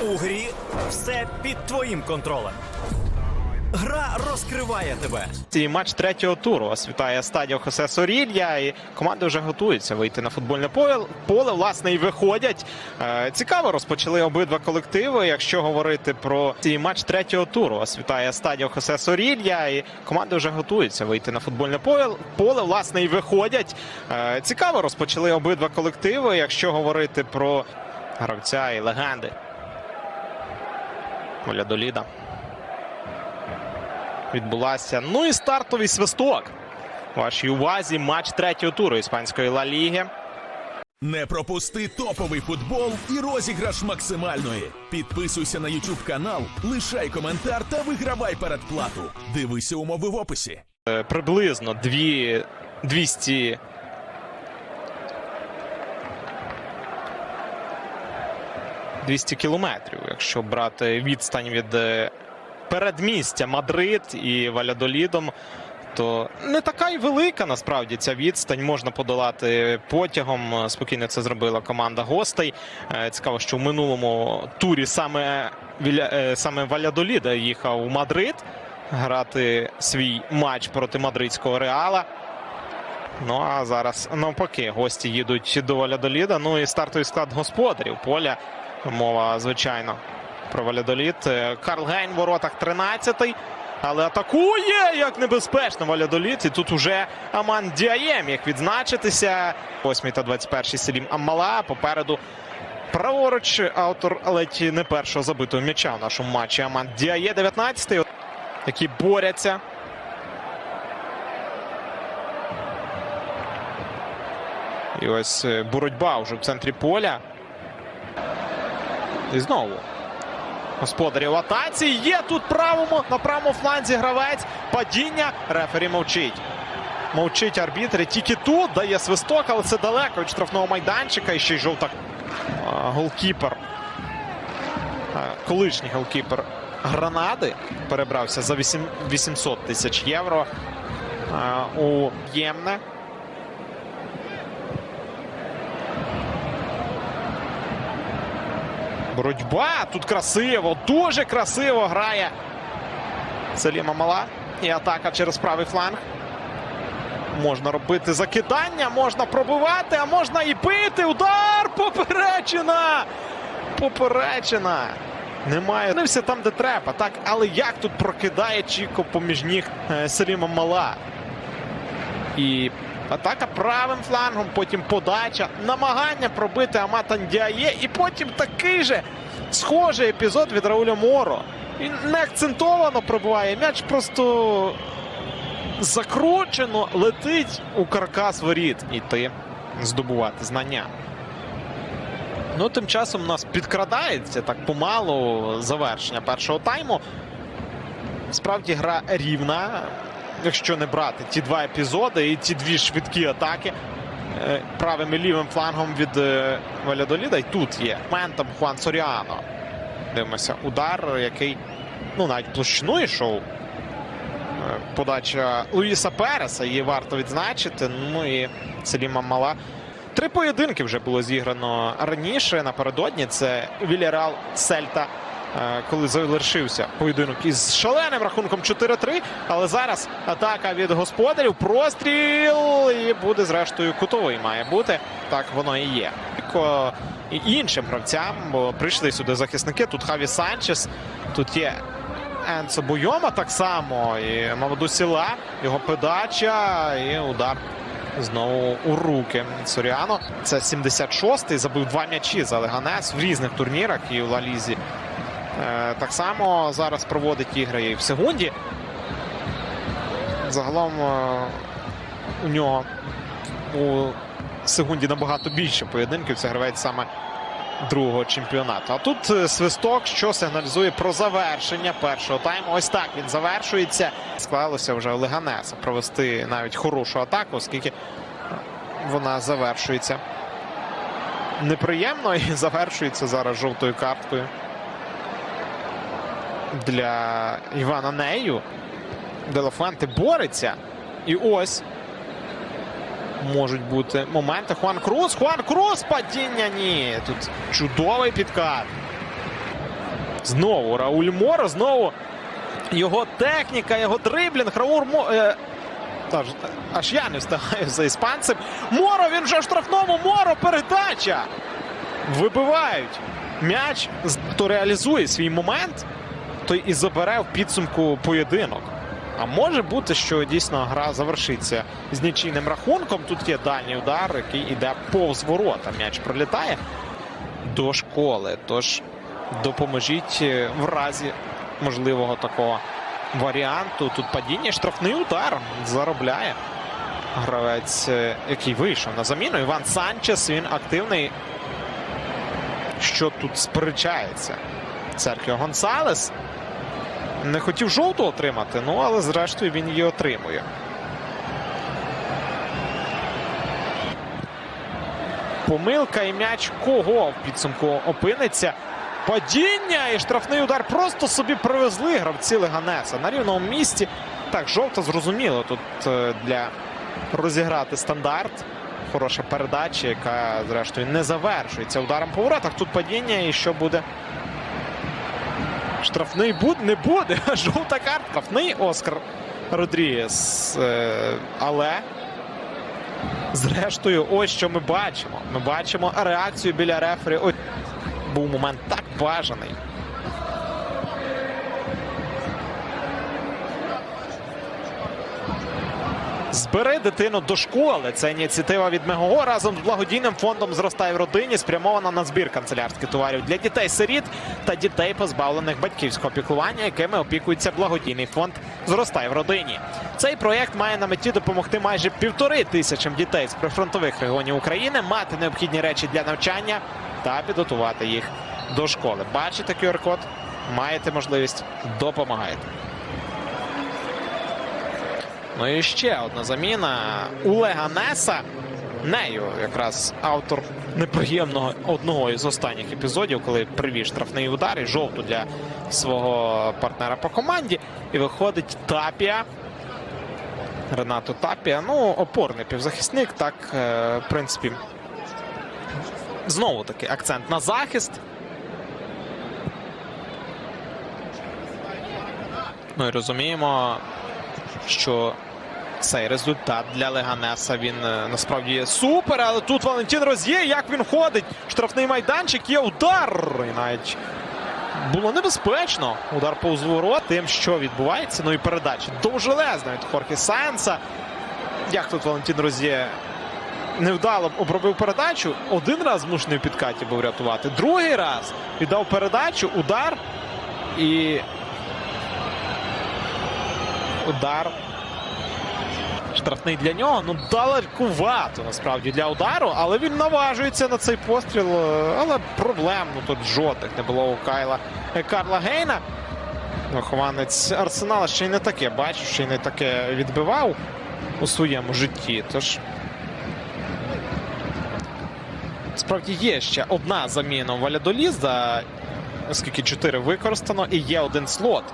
У грі все під твоїм контролем. Гра розкриває тебе. І матч третього туру вас вітає стадіо Хосе Сорілья. І команди вже готуються вийти на футбольне поле. Поле власне і виходять. Е, Цікаво розпочали обидва колективи. Якщо говорити про цей матч третього туру, вас вітає стадіо Хосе Сорілья. І команди вже готуються вийти на футбольне поле. Поле власне і виходять. Е, Цікаво розпочали обидва колективи. Якщо говорити про гравця і легенди. Оля Доліда відбулася. Ну і стартовий свисток. Вашій увазі матч третього туру іспанської Ла Ліги. Не пропусти топовий футбол і розіграш максимальної. Підписуйся на YouTube канал, лишай коментар та вигравай передплату. Дивися умови в описі. Е, Приблизно дві, 200 200 кілометрів, якщо брати відстань від е, передмістя Мадрид і Валядолідом, то не така й велика насправді ця відстань. Можна подолати потягом. Спокійно це зробила команда гостей. Е, Цікаво, що в минулому турі саме, е, саме Валядоліда їхав у Мадрид грати свій матч проти мадридського реала. Ну а зараз навпаки, гості їдуть до Валядоліда. Ну і стартовий склад господарів. Поля мова, звичайно, про Валядолід. Е, Карл Гейн в воротах 13-й. Але атакує як небезпечно Валядолід. І тут уже Аман Діаєм, як відзначитися. 8 та 21 Селім Аммала. Попереду праворуч автор ледь не першого забитого м'яча в нашому матчі. Аман Діає 19-й, які борються. І ось е, боротьба вже в центрі поля. І знову. Господарі в атаці. Є тут правому, на правому фланзі гравець. Падіння. Рефері мовчить. Мовчить арбітр. І Тільки тут дає свисток, але це далеко від штрафного майданчика. І ще й жовта. Голкіпер. Колишній голкіпер Гранади перебрався за 800 тисяч євро у Ємне. Боротьба тут красиво, дуже красиво грає Селіма Мала. І атака через правий фланг. Можна робити закидання, можна пробивати, а можна і бити. Удар! Поперечина! Поперечина! Немає. Не все там, де треба. Так, але як тут прокидає Чіко поміж ніг е, Селіма Мала? І атака правим флангом, потім подача, намагання пробити Аматан Діає, і потім такий же схожий епізод від Рауля Моро. Він не акцентовано пробиває. М'яч просто закручено летить у каркас воріт. Іти здобувати знання. Ну, тим часом у нас підкрадається так помалу завершення першого тайму. Справді гра рівна, якщо не брати ті два епізоди і ті дві швидкі атаки е, правим і лівим флангом від е, Валядоліда. І тут є моментом Хуан Соріано. Дивимося, удар, який ну навіть площиною йшов. Е, Подача Луїса Переса, її варто відзначити. Ну і Селіма Мала. Три поєдинки вже було зіграно раніше напередодні. Це Вільяреал Сельта, коли завершився поєдинок із шаленим рахунком 4-3. Але зараз атака від господарів. Простріл і буде зрештою кутовий. Має бути. Так воно і є. І іншим гравцям, бо прийшли сюди захисники. Тут Хаві Санчес, тут є Енцо Буйома так само. І Мамаду Сіла, його подача і удар знову у руки Соріано. Це 76-й, забив два м'ячі за Леганес в різних турнірах і в Лалізі. Е, так само зараз проводить ігри і в секунді. Загалом е, у нього у секунді набагато більше поєдинків. Це гравець саме другого чемпіонату. А тут е, свисток, що сигналізує про завершення першого тайму. Ось так він завершується. Склалося вже у Леганеса провести навіть хорошу атаку, оскільки вона завершується неприємно і завершується зараз жовтою карткою для Івана Нею. Делафуенте бореться. І ось можуть бути моменти. Хуан Круз. Хуан Круз. Падіння ні. Тут чудовий підкат. Знову Рауль Моро, знову його техніка, його дриблінг. Рауль Моро. Е, аж, я не встигаю за іспанцем. Моро, він вже в штрафному. Моро, передача. Вибивають м'яч, хто реалізує свій момент, той і забере в підсумку поєдинок. А може бути, що дійсно гра завершиться з нічийним рахунком. Тут є дальній удар, який іде повз ворота. М'яч пролітає до школи. Тож допоможіть е, в разі можливого такого варіанту. Тут падіння, штрафний удар заробляє. Гравець, е, який вийшов на заміну. Іван Санчес. Він активний. Що тут сперечається? Серхіо Гонсалес. Не хотів жовту отримати, ну але зрештою він її отримує. Помилка і м'яч кого в підсумку опиниться. Падіння і штрафний удар просто собі привезли гравці Леганеса на рівному місці. Так, жовта зрозуміло тут е, для розіграти стандарт. Хороша передача, яка зрештою не завершується ударом по воротах. Тут падіння і що буде? Штрафний буде, не буде. Жовта картка. Штрафний Оскар Родрігес. Е, Але зрештою, ось що ми бачимо. Ми бачимо реакцію біля рефері. Ось був момент так бажаний. Збери дитину до школи. Це ініціатива від Мегого разом з благодійним фондом зростай в родині, спрямована на збір канцелярських товарів для дітей-сиріт та дітей, позбавлених батьківського піклування, якими опікується благодійний фонд Зростай в родині. Цей проєкт має на меті допомогти майже півтори тисячам дітей з прифронтових регіонів України мати необхідні речі для навчання та підготувати їх до школи. Бачите QR-код? Маєте можливість допомагайте. Ну і ще одна заміна у Леганеса. Нею якраз автор неприємного одного із останніх епізодів, коли привів штрафний удар і жовту для свого партнера по команді. І виходить Тапія. Ренато Тапія. Ну, опорний півзахисник. Так, е, в принципі, знову таки акцент на захист. Ну і розуміємо, що цей результат для Леганеса він е, насправді супер. Але тут Валентин Роз'є, як він ходить. Штрафний майданчик є удар. І навіть було небезпечно. Удар повз ворот. Тим, що відбувається. Ну і передача довжелезна від Хорхе Сайенса. Як тут Валентин Роз'є невдало обробив передачу. Один раз змушений в підкаті був рятувати. Другий раз віддав передачу, удар. І удар штрафний для нього. Ну, далекувато насправді для удару, але він наважується на цей постріл. е, Але проблем ну, тут жодних не було у Кайла е, Карла Гейна. Вихованець Арсенала ще й не таке бачив, ще й не таке відбивав у своєму житті. Тож справді є ще одна заміна у Валядолізда, оскільки 4 використано, і є один слот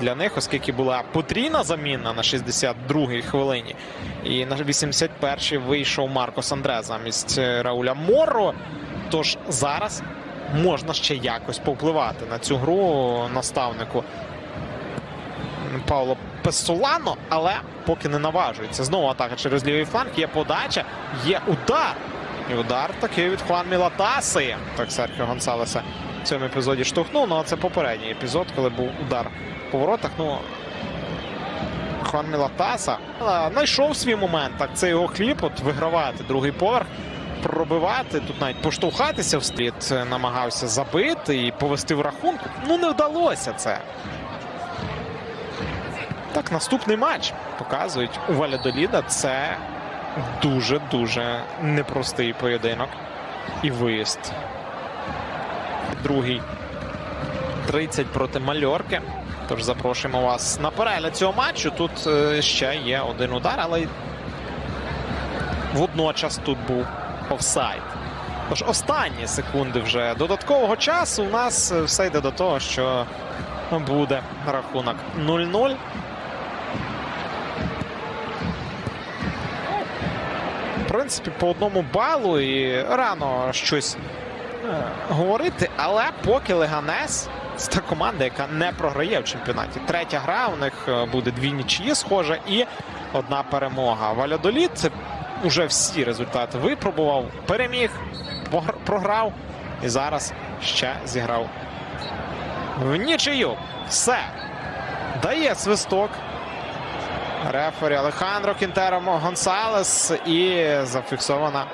для них, оскільки була потрійна заміна на 62-й хвилині. І на 81-й вийшов Маркос Андре замість е, Рауля Моро. Тож зараз можна ще якось повпливати на цю гру наставнику Пауло Песолано, але поки не наважується. Знову атака через лівий фланг. Є подача, є удар. І удар такий від Хуан Мілатаси. Так Серхіо Гонсалеса цьому епізоді штовхнув. Ну, а це попередній епізод, коли був удар по воротах. Ну, Хуан Мілатаса знайшов свій момент. Так, це його хліб. От вигравати другий поверх, пробивати. Тут навіть поштовхатися в стріт е, намагався забити і повести в рахунку. Ну, не вдалося це. Так, наступний матч показують у Валядоліда. Це дуже-дуже непростий поєдинок. І виїзд. Другий 30 проти Мальорки. Тож запрошуємо вас на перегляд цього матчу. Тут е, ще є один удар, але водночас тут був офсайд. Тож останні секунди вже додаткового часу у нас е, все йде до того, що буде рахунок 0-0. В принципі, по одному балу і рано щось говорити, але поки Леганес Це та команда, яка не програє в чемпіонаті. Третя гра у них е, буде дві нічиї, схоже, і одна перемога. Валядоліт це вже всі результати випробував, переміг, програв і зараз ще зіграв в нічию. Все. Дає свисток. Рефері Алехандро Кінтеро Гонсалес і зафіксована